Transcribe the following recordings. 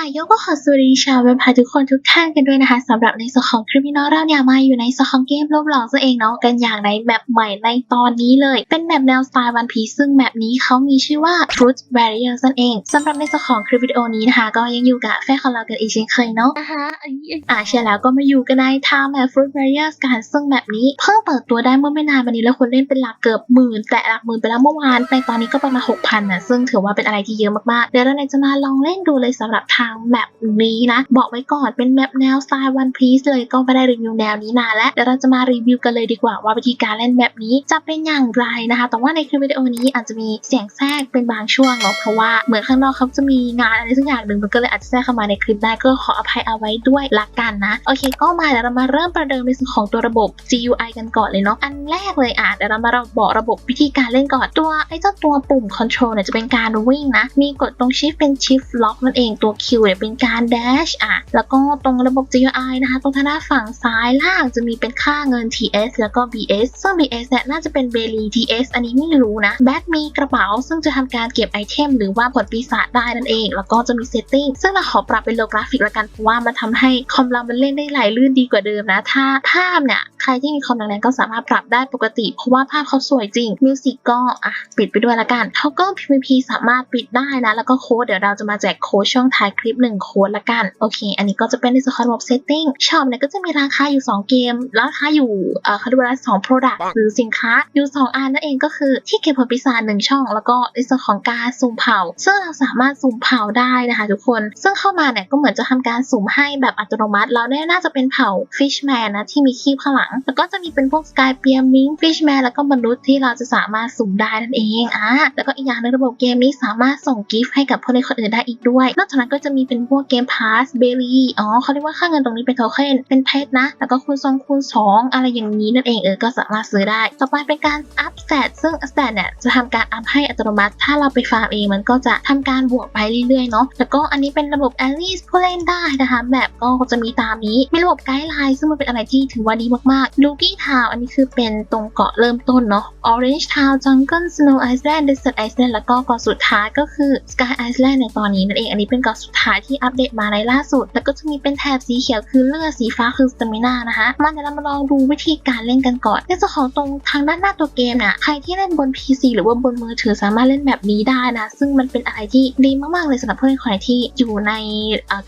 อะยกก็ขอสวัสดีชาวเว็บไซต์ทุกคนทุกท่านกันด้วยนะคะสำหรับในส่วนของคริมินอลเราเนี่ยมาอยู่ในส่วนของเกมรูปหลอกซะเองเนาะกันอย่างในแมปใหม่ในตอนนี้เลย เป็นแมปแนวสไตล์วันพีซึ่งแมปนี้เขามีชื่อว่า Fruit Barrier นั่นเองสำหรับในส่วนของคลิปวิดีโอนี้นะคะ ก็ยังอยู่กับแฟนของเรากันอีกเช่นเคยเนาะนะคะอันนี้อ่าใช่แล้วก็มาอยู่กันในทางแมป Fruit Barriers กันซึ่งแบบนี้เพิ่งเปิดตัวได้เมื่อไม่นานมานี้แล้วคนเล่นเป็นหลักเกือบหมื่นแต่หลักหมื่นไปแล้วเมื่อวานในตอนนี้ก็ประมาณ6,000นะซึ่งถือว่าเป็นอะไรที่เยอะมากๆเดี๋ยวเราเนี่ยจะมาลองเล่นดูเลยสำหรับทางแมปนี้นะ บอกไว้ก่อนเป็นแมปแนวสไตล์ One Piece เลยก็ไม่ได้รีวิวแนวนี้นานแล้วเดี๋ยวเราจะมารีวิวกันเลยดีกว่าว่าวิธีการเล่นแบบนี้จะเป็นอย่างไรนะคะ แต่ว่าในคลิปวิดีโอนี้อาจจะมีเสียงแทรกเป็นบางช่วงเนาะเพราะว่าเหมือนข้างนอกเขาจะมีงานอะไรสักอย่างหนึ่งมันก็เลยอาจจะแทรกเข้ามาในคลิปได้ก็ขออภัยเอาไว้ด้วยละกันนะโอเค ก็มาเดี๋ยวเรามาเริ่มประเดิมในส่วนของตัวระบบ GUI กันก่อนเลยเนาะอันแรกเลยอะเดี๋ยวเรามาบอกระบบวิธีการเล่นก่อนตัวไอ้เจ้าตัวปุ่ม Control เนี่ยจะเป็นการวิ่งนะมีกดตรง Shift เป็น Shift Lock นั่นเองตัว Q เนี่ยเป็นการ Dash อะแล้วก็ตรงระบบ GUI นะคะตรงทางด้านฝั่งซ้ายล่างจะมีเป็นค่าเงิน TS แล้วก็ BS ซึ่ง BS เนี่ยน่าจะเป็น b e l l y TS อันนี้ไม่รู้นะแบ็คมีกระเป๋า ซึ่งจะทำการเก็บไอเทมหรือว่าผลปีศาจได้นั่นเอง แล้วก็จะมี Setting ซึ่งเราขอปรับเป็นโลกราฟิกละกันเพราะว่ามันทำให้คอมเรามันเล่นได้ไหลลื่นดีกว่าเดิมนะ ถ้าภาพเนี่ยใครที่มีคอมแรงๆก็สามารถปรับได้ปกติ เพราะว่าภาพเขาสวยจริงมิวสิกก็อะปิดไปด้วยละกันเขาก็ PVP สามารถปิดได้นะแล้วก็โค้ดเดี๋ยวเราจะมาแจกโค้ดช่องท้ายคลิปหนึ่งโค้ดละกันโอเค อันนี้ก็จะเป็นในส่วนของระบบ Setting ช็อปเนี่ยก็จะมีราคาอยู่ 2 เกม ราคาอยู่เอ่อเขาเรียกว่าสอง product หรือสินค้าอยู่ 2อันนั่นเองก็คือที่เก็บผลปีศาจหนึ่งช่อง แล้วก็ในส่วนของการสุ่มเผา ซึ่งเราสามารถสุ่มเผาได้นะคะทุกคน ซึ่งเข้ามาเนี่ยก็เหมือนจะทำการสุ่มให้แบบอัตโนมัติ เราเนี่ยน่าจะเป็นเผ่า Fishman นะที่มีคีบข้างหลัง แล้วก็จะมีเป็นพวก Sky p e a r Mink Fishman แล้วก็มนุษย์ที่เราจะสามารถสุ่มได้นั่นเองอะแล้วก็อีกอย่างในงระบบเกมนี้สามารถส่งกิฟต์ให้กับผู้เล่นคนอื่นได้อีกด้วยนอกจากนั้นก็จะมีเป็นพวกเกมพาสเบลลี่อ๋อเขาเรียกว่าค่าเงินตรงนี้เป็นโทเค็นเป็นเพชรนะ แล้วก็คูณสองคูณสองอะไรอย่างนี้นั่นเองเออก็สามารถซื้อได้ ต่อไปเป็นการอัพสเตตซึ่งสเตตเนี่ยจะทำการอัพให้อัตโนมัติ ถ้าเราไปฟาร์มเองมันก็จะทำการบวกไปเรื่อยๆเนาะแล้วก็อันนี้เป็นระบบแอลลี่ผู้เล่นได้นะคะแบบก็จะมีตามนี้มีระบบไกด์ไลน์ซึ่งมันเป็นอะไรที่ถือว่าดีมากๆลูกี้ทาวอันนี้คือเป็นตรงเกาะเริ่มต้นเนาะ Orange Town Jungle Snow Island Desert Island แล้วก็เกาะสุดท้ายก็คือ Sky Island ในตอนนี้นั่นเองอันนี้เป็นเกาะสุดท้ายที่อัปเดตมาในล่าสุด แล้วก็จะมีเป็นแถบสีเขียวคือเลือดสีฟ้าคือ Stamina นะคะมาเดี๋ยวเรามาลองดูวิธีการเล่นกันก่อนในส่วนของตรงทางด้านหน้าตัวเกมเนี่ยใครที่เล่นบน PC หรือว่าบนมือถือสามารถเล่นแบบนี้ได้นะ ซึ่งมันเป็นอะไรที่ดีมากๆเลยสำหรับผู้เล่นคนไหนที่อยู่ใน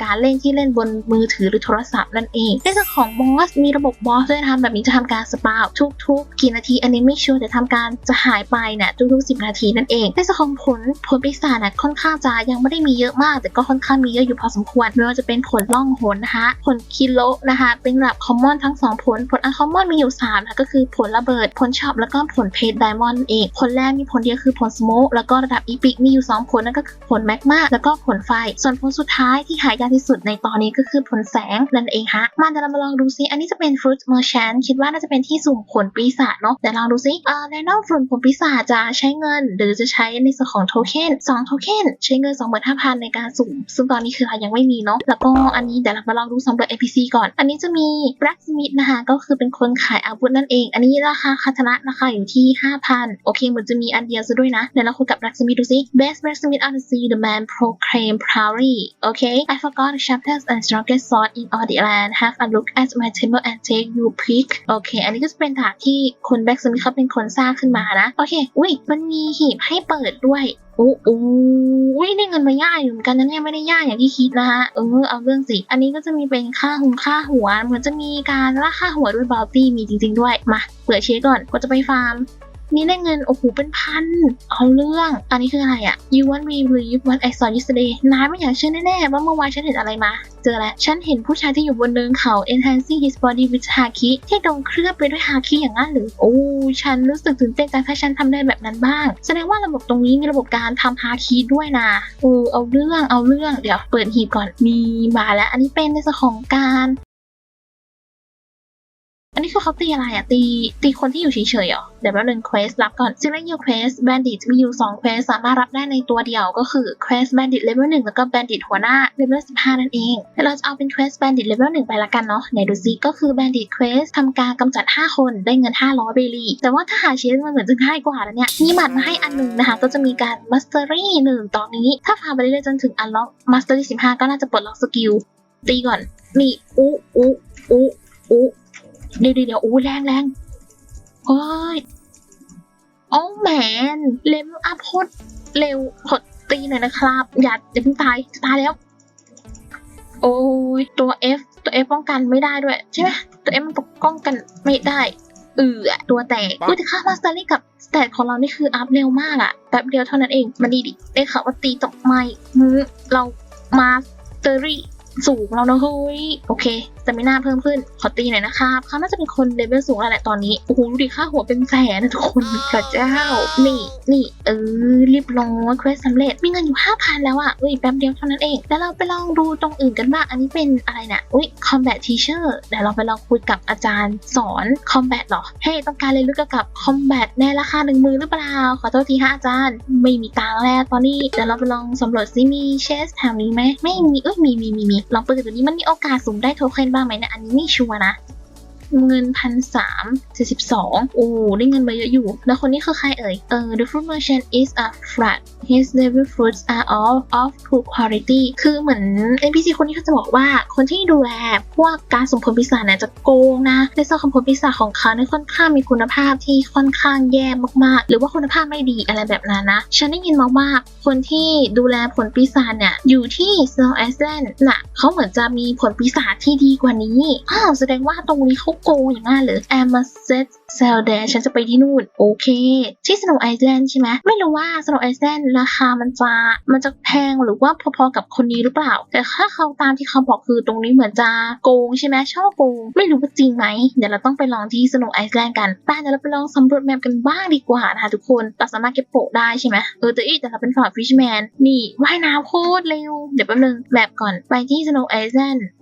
การเล่นที่เล่นบนมือถือหรือโทรศัพท์นั่นเองในส่วนของบอสมีระบบบอสด้วยนะคะแบบนี้จะทำการสปาวทุกๆกี่นาทีอันนี้ไม่ชัวร์แต่ทำการจะหายไปเนี่ยทุกๆ10 นาทีนั่นเองในส่วนของผลผลปีศาจเนี่ยค่อนข้างจะยังไม่ได้มีเยอะมาก แต่ก็ค่อนข้างมีเยอะอยู่พอสมควร ไม่ว่าจะเป็นผลล่องหนนะคะผลคิโลนะคะ เป็นระดับคอมมอนทั้งสองผล ผลอันคอมมอนมีอยู่3นะก็คือผลระเบิด ผลช็อปแล้วก็ผลเพจไดมอนด์เอง ผลแรกมีผลเดียวคือผลสโมกแล้วก็ระดับอีพิกมีอยู่ 2 ผลนั่นก็คือผลแมกมาแล้วก็ผลไฟ ส่วนผลสุดท้ายที่หายากที่สุดในตอนนี้ก็คือผลแสงนั่นเองฮะมาเดี๋ยวเรามาลองดูซิอันนี้จะเป็น Fruit Merchant คิดว่าน่าจะเป็นที่สุ่มผลปีศาจเนาะเดี๋ยวลองดูซิเอ่อ Random Fruit ผลปีศาจจะใช้เงิน หรือจะใช้ในส่วนของโทเค็น2โทเค็นใช้เงิน 25,000 ในการสุ่มซึ่งตอนนี้คือเรายังไม่มีเนาะแล้วก็อันนี้เดี๋ยวเรามาลองดูสำหรวจ NPC ก่อน อันนี้จะมี Blacksmith นะคะ ก็คือเป็นคนขายอาวุธนั่นเอง อันนี้ราคาคาตนะราคาอยู่ที่ 5,000 โอเคเหมือนจะมีอันเดียวซะด้วยนะ เดี๋ยวเราคุยกับ Blacksmith ดูซิ Best Blacksmith on the sea the man proclaim proudly okay I forgot the sharpest and strongest sword in all the land have a look at my table and take you pick โอเค อันนี้ก็จะเป็นถาดที่คน Blacksmith เขาเป็นคนสร้างขึ้นมานะ โอเค อุ้ย มันมีหีบให้เปิดด้วยอู้อู้อุ้ยได้เงินมาย่ากอยู่เหมือนกันนะเนี่ยไม่ได้ย่ากอย่างที่คิดนะฮะเออเอาเรื่องสิ อันนี้ก็จะมีเป็นค่าหุงค่าหัว เหมือนจะมีการล่าค่าหัวด้วยบ o ลตี้มีจริง ๆ ด้วย มาเปิดเช็คก่อนก็จะไปฟาร์ม นี่ได้เงินโอ้โหเป็นพันเอาเรื่อง อันนี้คืออะไรอะ You want me believe what I saw yesterday นายไม่อยากเชื่อแน่ๆว่าเมื่อวานฉันเห็นอะไรมา เจอแล้วฉันเห็นผู้ชายที่อยู่บนเนินเขา enhancing his body with haki ที่โดนเคลือบไปด้วยฮาคิอย่างนั้นหรือ โอ้ ฉันรู้สึกตื่นเต้นจังถ้าฉันทำได้แบบนั้นบ้าง แสดงว่าระบบตรงนี้มีระบบการทำฮาคิด้วยนะโอ้เอาเรื่องเอาเรื่องเดี๋ยวเปิดหีบก่อนมีมาแล้ว อันนี้เป็นในส่วนของการ อันนี้คือเขาตีอะไรอะตีตีคนที่อยู่เฉยๆเหรอเดี๋ยวแป๊บนึงเควสรับก่อนซึ่งเล่นยูเควสแบนดิตมีอยู่2เควสสามารถรับได้ในตัวเดียวก็คือเควสแบนดิตเลเวลหนึ่งแล้วก็แบนดิตหัวหน้าเลเวลสิบห้านั่นเองเดี๋ยวเราจะเอาเป็นเควสแบนดิตเลเวลหนึ่งไปละกันเนาะไหนดูซิก็คือแบนดิตเควสทำการกำจัด 5 คนได้เงิน500เบลีแต่ว่าถ้าหาเชสมันเหมือนจะง่ายกว่าแล้วเนี่ยมีหมัดมาให้อันหนึ่งนะคะก็จะมีการมัสเตอรี่หนึ่งตอนนี้ ถ้าฟาร์มไปเรื่อยๆจนถึงอันล็อกมัสเตอรี่สิบห้าก็น่าจะปลดล็อกสกิลตีก่อนนี่อู้อู้อู้อู้ เดี๋ยวเดี๋ยวเดี๋ยวอู้แรงแรงโอ้ยโอ้แมนเลเวลอัพโคตรเร็วขดตีหน่อยนะครับ อย่าอย่าเพิ่งตายจะตายแล้ว โอ้ยตัว F ตัว F ป้องกันไม่ได้ด้วย ใช่ไหมตัว F มันป้องกันไม่ได้เออตัวแตกอุ้ยแต่ค่ามาสเตอรี่กับสเตตของเรานี่คืออัพเร็วมากอะแป๊บเดียวเท่านั้นเองมาดีดิได้ข่าวว่าตีตกไม่หือเรามาสเตอรี่ สูงแล้วนะเฮ้ยโอเคสเตมินาเพิ่มขึ้นขอตีหน่อยนะครับเขาน่าจะเป็นคนเลเวลสูงแล้วแหละตอนนี้โอ้โหดูดิค่าหัวเป็นแสนนะทุกคนพระเจ้า นี่นี่เออรีบลงว่าเควสสำเร็จมีเงินอยู่5,000แล้วอะอุ้ยแป๊บเดียวเท่านั้นเอง แล้วเราไปลองดูตรงอื่นกันบ้างอันนี้เป็นอะไรเนี่ยอุ้ย combat teacher เดี๋ยวเราไปลองคุยกับอาจารย์สอน combat เหรอเฮ้ยต้องการเรียนรู้เกี่ยวกับ combat ในราคาหนึ่งมือหรือเปล่าขอโทษทีฮะอาจารย์ ไม่มีตังค์แล้วตอนนี้เดี๋ยวเราไปลองสำรวจซิมีเชสแถวนี้ไหมไม่มีเอ้ยมีมีมีมีลองเปิดดูนี้มันมีโอกาสสุ่มได้โทเค็นบ้างไหมนะ อันนี้ไม่ชัวร์นะ เงินพันสามสี่สิบสองโอ้ได้เงินมาเยอะอยู่ แล้วคนนี้คือใครเอ่ย เออ the fruit merchant is a flat his level fruits are all of poor quality คือเหมือน NPC คนนี้เขาจะบอกว่าคนที่ดูแลพวกการสุ่มผลปีศาจเนี่ยจะโกงนะในส่วนของผลปีศาจของเขาเนี่ยค่อนข้างมีคุณภาพที่ค่อนข้างแย่มากๆ หรือว่าคุณภาพไม่ดีอะไรแบบนั้นนะ ฉันได้ยินมาว่าคนที่ดูแลผลปีศาจเนี่ยอยู่ที่ Snow Island น่ะเขาเหมือนจะมีผลปีศาจที่ดีกว่านี้อ้าวแสดงว่าตรงนี้เขาโกงอย่างนั้นหรือ I'm a set sell there ฉันจะไปที่นู่น โอเค ที่ Snow Island ใช่ไหมไม่รู้ว่า Snow Island ราคามันจะมันจะแพงหรือว่าพอๆกับคนนี้หรือเปล่า แต่ถ้าเขาตามที่เขาบอกคือตรงนี้เหมือนจะโกงใช่ไหมชอบโกง ไม่รู้ว่าจริงไหมเดี๋ยวเราต้องไปลองที่ Snow Island กันไปเดี๋ยวเราไปลองสำรวจแมปกันบ้างดีกว่านะคะทุกคนเราสามารถเก็บโปะได้ใช่ไหมเออแต่อีแต่เราเป็นฝั่ง Fishman นี่ว่ายน้ำโคตรเร็วเดี๋ยวแป๊บนึงแมปก่อนไปที่ Snow Island อ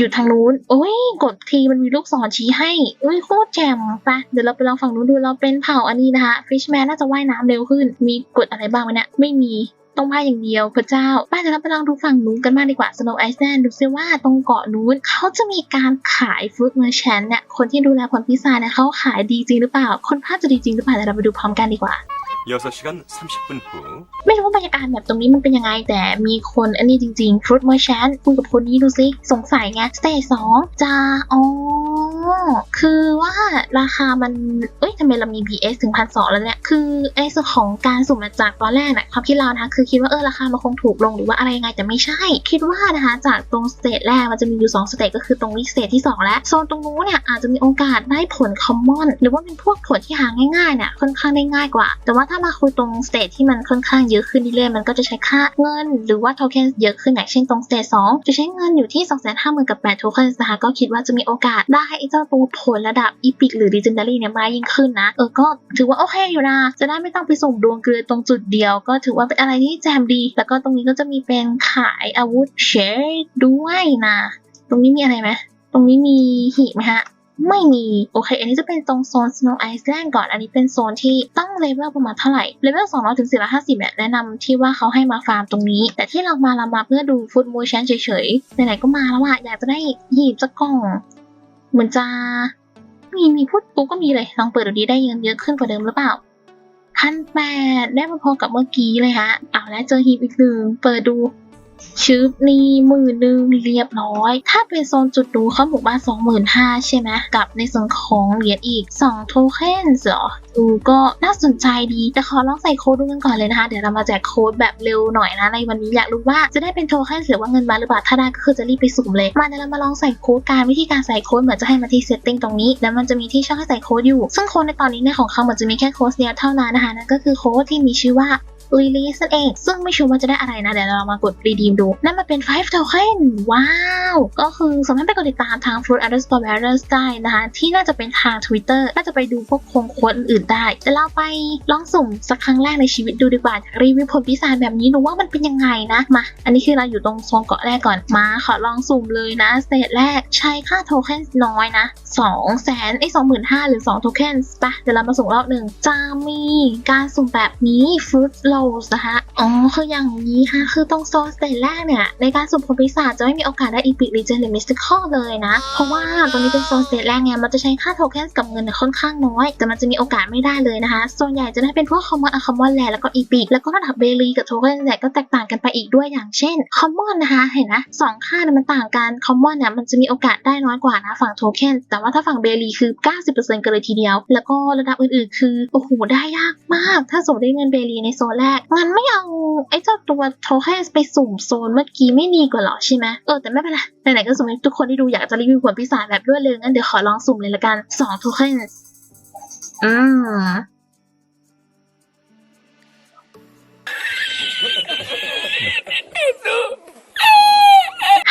ยู่ทางนู้น โอ้ย กดทีมันมีลูกศรชี้ให้อุ้ยโคตรแจ่มไปะเดี๋ยวเราไปลองฝั่งนู้นดู เราเป็นเผ่าอันนี้นะคะ Fishman น่าจะว่ายน้ำเร็วขึ้น มีกดอะไรบ้างไหมเนี่ย ไม่มี ต้องว่ายอย่างเดียวพระเจ้าไป้าเดี๋ยวเราไปลองดูฝั่งนู้นกันมากดีกว่า Snow Island ดูซิว่าตรงเกาะนู้นเขาจะมีการขายฟรุตเมอร์แชนเนี่ย คนที่ดูแลผลพิซซ่าเนี่ยเขาขายดีจริงหรือเปล่า คนภาพจะดีจริงหรือเปล่าเดี๋ยวเราไปดูพร้อมกันดีกว่า 6시간 30분 후 ไม่รู้ว่า บรรยากาศแบบตรงนี้มันเป็นยังไง แต่มีคนอันนี้จริงๆฟรุตเมอร์แชนคุยกับคนนี้ดูซิ สงสัยไงสเตจสองจะอ๋อคือว่าราคามัน เอ้ยทำไมเรามี BS ถึงพันสองแล้วเนี่ย คือไอ้ส่วนของการสุ่มจากตอนแรกน่ะความคิดเรานะคะคือคิดว่าเออราคามันคงถูกลงหรือว่าอะไรยังไงแต่ไม่ใช่ คิดว่านะคะจากตรงสเตจแรกมันจะมีอยู่ 2 สเตจก็คือตรงนี้สเตจที่ 2 และโซนตรงนู้นเนี่ยอาจจะมีโอกาสได้ผลคอมมอนหรือว่าเป็นพวกผลที่หาง่ายๆเนี่ยค่อนข้างได้ง่ายกว่า แต่ว่าถ้ามาคุยตรงสเตจที่มันค่อนข้างเยอะขึ้นเรื่อยๆ มันก็จะใช้ค่าเงิน หรือว่าโทเค็นเยอะขึ้นอย่างเช่นตรงสเตจ2จะใช้เงินอยู่ที่ 2 5 0 0 0 0กับ8โทเค็นนะคะก็คิดว่าจะมีโอกาสได้ไอ้เจ้าตัวผลระดับอีพิกหรือ Legendary เนี่ยมายิ่งขึ้นนะเออก็ถือว่าโอเคอยู่นะจะได้ไม่ต้องไปส่งดวงเกลือตรงจุดเดียว ก็ถือว่าเป็นอะไรที่แจมดี แล้วก็ตรงนี้ก็จะมีเป็นขายอาวุธเชดด้วยนะ ตรงนี้มีอะไรไหมตรงนี้มีหีบไหมฮะ ไม่มี โอเค อันนี้จะเป็นตรงโซน Snow Island ก่อน อันนี้เป็นโซนที่ต้องเลเวลประมาณเท่าไหร่ เลเวล200ถึง450เนี่ยแนะนำที่ว่าเขาให้มาฟาร์มตรงนี้ แต่ที่เรามาเรามาเพื่อดูฟุตมูชันเฉยๆ ไหนๆก็มาแล้วอะอยากจะได้หีบสักกล่อง เหมือนจะมีมีพูดกูก็มีเลย ลองเปิดดูดีได้เงินเยอะขึ้นกว่าเดิมหรือเปล่าพันแปดได้มาพอกับเมื่อกี้เลยฮะ เอาแล้วเจอฮีบอีกหนึ่ง เปิดดู ชืบนี่หมื่นหนึ่งเรียบร้อย ถ้าเป็นโซนจุดดูเขาบอกว่าสองหมื่นห้าใช่ไหมกับในส่วนของเหรียญอีกสองโทเค็นเหรอดูก็น่าสนใจดี แต่ขอลองใส่โค้ดดูกันก่อนเลยนะคะ เดี๋ยวเรามาแจกโค้ดแบบเร็วหน่อยนะในวันนี้อยากรู้ว่าจะได้เป็นโทเค็นหรือว่าเงินมาทหรือเปล่าถ้าได้ก็คือจะรีบไปสุ่มเลย มาเดี๋ยวเรามาลองใส่โค้ดการวิธีการใส่โค้ดเหมือนจะให้มาที่ setting ตรงนี้ แล้วมันจะมีที่ช่องให้ใส่โค้ดอยู่ ซึ่งโค้ดในตอนนี้เนี่ยของเขาเหมือนจะมีแค่โค้ดเดียวเท่านั้นนะคะนั่นก็คือโค้ดที่มีชื่อว่า release นั่นเอง ซึ่งไม่ชัวร์ว่าจะได้อะไรนะ เดี๋ยวเรามากด redeem ดู นั่นมันเป็น 5 token ว้าว ก็คือสามารถไปกดติดตามทาง fruit underscore bearers ได้นะคะ ที่น่าจะเป็นทาง Twitter น่าจะไปดูพวกโครงโค้ดอื่นๆได้เดี๋ยวเราไปลองสุ่มสักครั้งแรกในชีวิตดูดีกว่าจากรีวิวผลปีศาแบบนี้ดูว่ามันเป็นยังไงนะมา อันนี้คือเราอยู่ตรงโซนเกาะแรกก่อนมา ขอลองสุ่มเลยนะสเตแรกใช้ค่าโทเค็นน้อยนะ2แสนไอ้สองหมื่นห้าหรือ2โทเค็นปะเดี๋ยวเรามาสุ่มรอบหนึ่งจะมีการสุ่มแบบนี้ fruit s นะคะอ๋อคืออย่างนี้ค่ะ คือตรงโซนสเตจแรกเนี่ย ในการสุ่มผลปีศาจจะไม่มีโอกาสได้อีพิกรีเจนหรือมิสติคอลเลยนะ เพราะว่าตรงนี้เป็นโซนสเตจแรกไงมันจะใช้ค่าโทเค็นกับเงินเนี่ยค่อนข้างน้อย แต่มันจะมีโอกาสไม่ได้เลยนะคะ ส่วนใหญ่จะได้เป็นพวกคอมมอนอะคอมมอนแลแล้วก็อีพิกแล้วก็ระดับเบลีกับโทเค็นเนี่ยก็แตกต่างกันไปอีกด้วยอย่างเช่นคอมมอนนะคะเห็นนะสองค่าเนี่ยมันต่างกันคอมมอนเนี่ยมันจะมีโอกาสได้น้อยกว่านะฝั่งโทเค็นแต่ว่าถ้าฝั่งเบลีคือ 90%กันเลยทีเดียว แล้วก็ระดับอื่นๆ คือโอ้โหได้ยากมาก ถ้าสมมติได้เงินเบลีในโซนแรกงั้นไม่เอาไอ้เจ้าตัวโทเค็นไปสุ่มโซนเมื่อกี้ไม่ดีกว่าหรอใช่ไหมเออแต่ไม่เป็นไรไหนๆก็สุ่มให้ทุกคนที่ดูอยากจะรีวิวผลพิศาจแบบรวดเร็วงั้นเดี๋ยวขอลองสุ่มเลยละกันสองโทเค็นอืม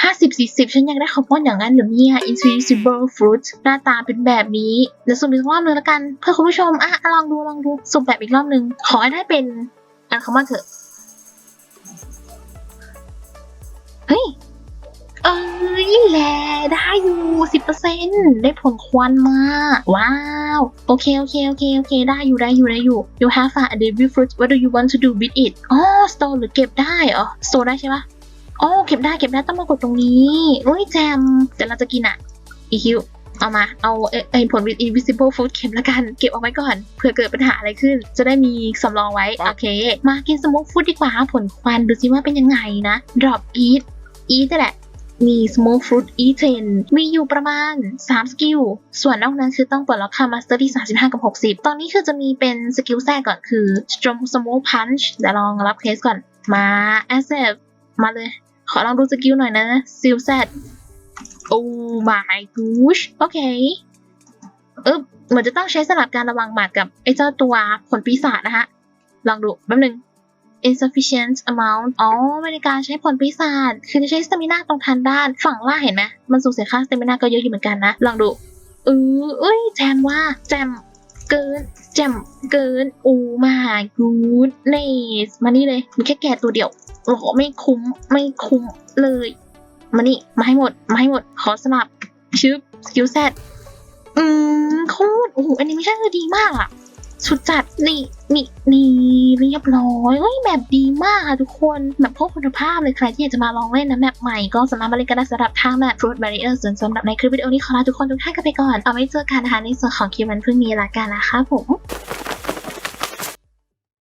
ห้าสิบสี่สิบฉันอยากได้คอมมอนอย่างนั้นหรือเนี่ย Invisible Fruit หน้าตาเป็นแบบนี้ เดี๋ยวสุ่มอีกรอบนึงแล้วกัน เพื่อคุณผู้ชมอะลองดูลองดูสุ่มแบบอีกรอบนึง ขอให้ได้เป็น อันคอมมอนเถอะเฮ้ยเอ้ยแลได้อยู่สิบเปอร์เซ็นได้ผลควันมา ว้าว โอเค โอเค โอเค โอเค ได้อยู่ ได้อยู่ ได้อยู่ you have a debut fruit what do you want to do with it อ๋อ store หรือเก็บได้เหรอ store ได้ใช่ปะโอ้เก็บได้ เก็บได้ ต้องมากดตรงนี้เฮ้ยแจม แต่เราจะกินอะอีคิว เอามา เอาเอ่อไอผล with invisible food เข็มละกัน เก็บเอาไว้ก่อนเผื่อเกิดปัญหาอะไรขึ้น จะได้มีสำรองไว้ โอเค มากิน smoke food ดีกว่าผลควันดูซิว่าเป็นยังไงนะ drop eat eat นี่แหละมี smoke fruit eat 10มีอยู่ประมาณ 3 สกิล ส่วนนอกนั้นคือต้องปลดล็อกค่า master ที่ 35 กับ 60 ตอนนี้คือจะมีเป็นสกิลแทรกก่อนคือ strong smoke punch เดี๋ยวลองรับเคสก่อน มา accept มาเลย ขอลองดูสกิลหน่อยนะซิลแซด โอ้ my gosh โอเคเออเหมือนจะต้องใช้สลับการระวังหมัดกับไอ้เจ้าตัวผลปีศาจนะฮะลองดูแป๊บนึง insufficient amount อ๋อไม่ได้การใช้ผลปีศาจคือจะใช้สตมินาตรงทางด้านฝั่งล่างเห็นไหมมันสูญเสียค่าสตมินาก็เยอะอยู่เหมือนกันนะ ลองดูเออเอ้ยแจมว่าแจมเกินแจมเกินโอ้ my goodness มานี่เลยมีแค่แก่ตัวเดียวโอ้ไม่คุ้มไม่คุ้มเลย มานี่ มาให้หมด มาให้หมด ขอสลับชึบสกิลเซตอืมโคตรโอ้โหแอนิเมชั่นคือดีมากอะสุดจัดนี่นี่นี่เรียบร้อยเฮ้ยแบบดีมากค่ะทุกคนแบบพวกคุณภาพเลยใครที่อยากจะมาลองเล่นนะแมปใหม่ก็สามารถมาเล่นกันได้สำหรับทางแมป Fruit Barrier ส่วนสำหรับในคลิปวิดีโอนี้ขอลาทุกคนทุกท่านกันไปก่อน เอาไว้เจอกันนะคะในส่วนของคลิปวันพรุ่งนี้ละกันนะคะผม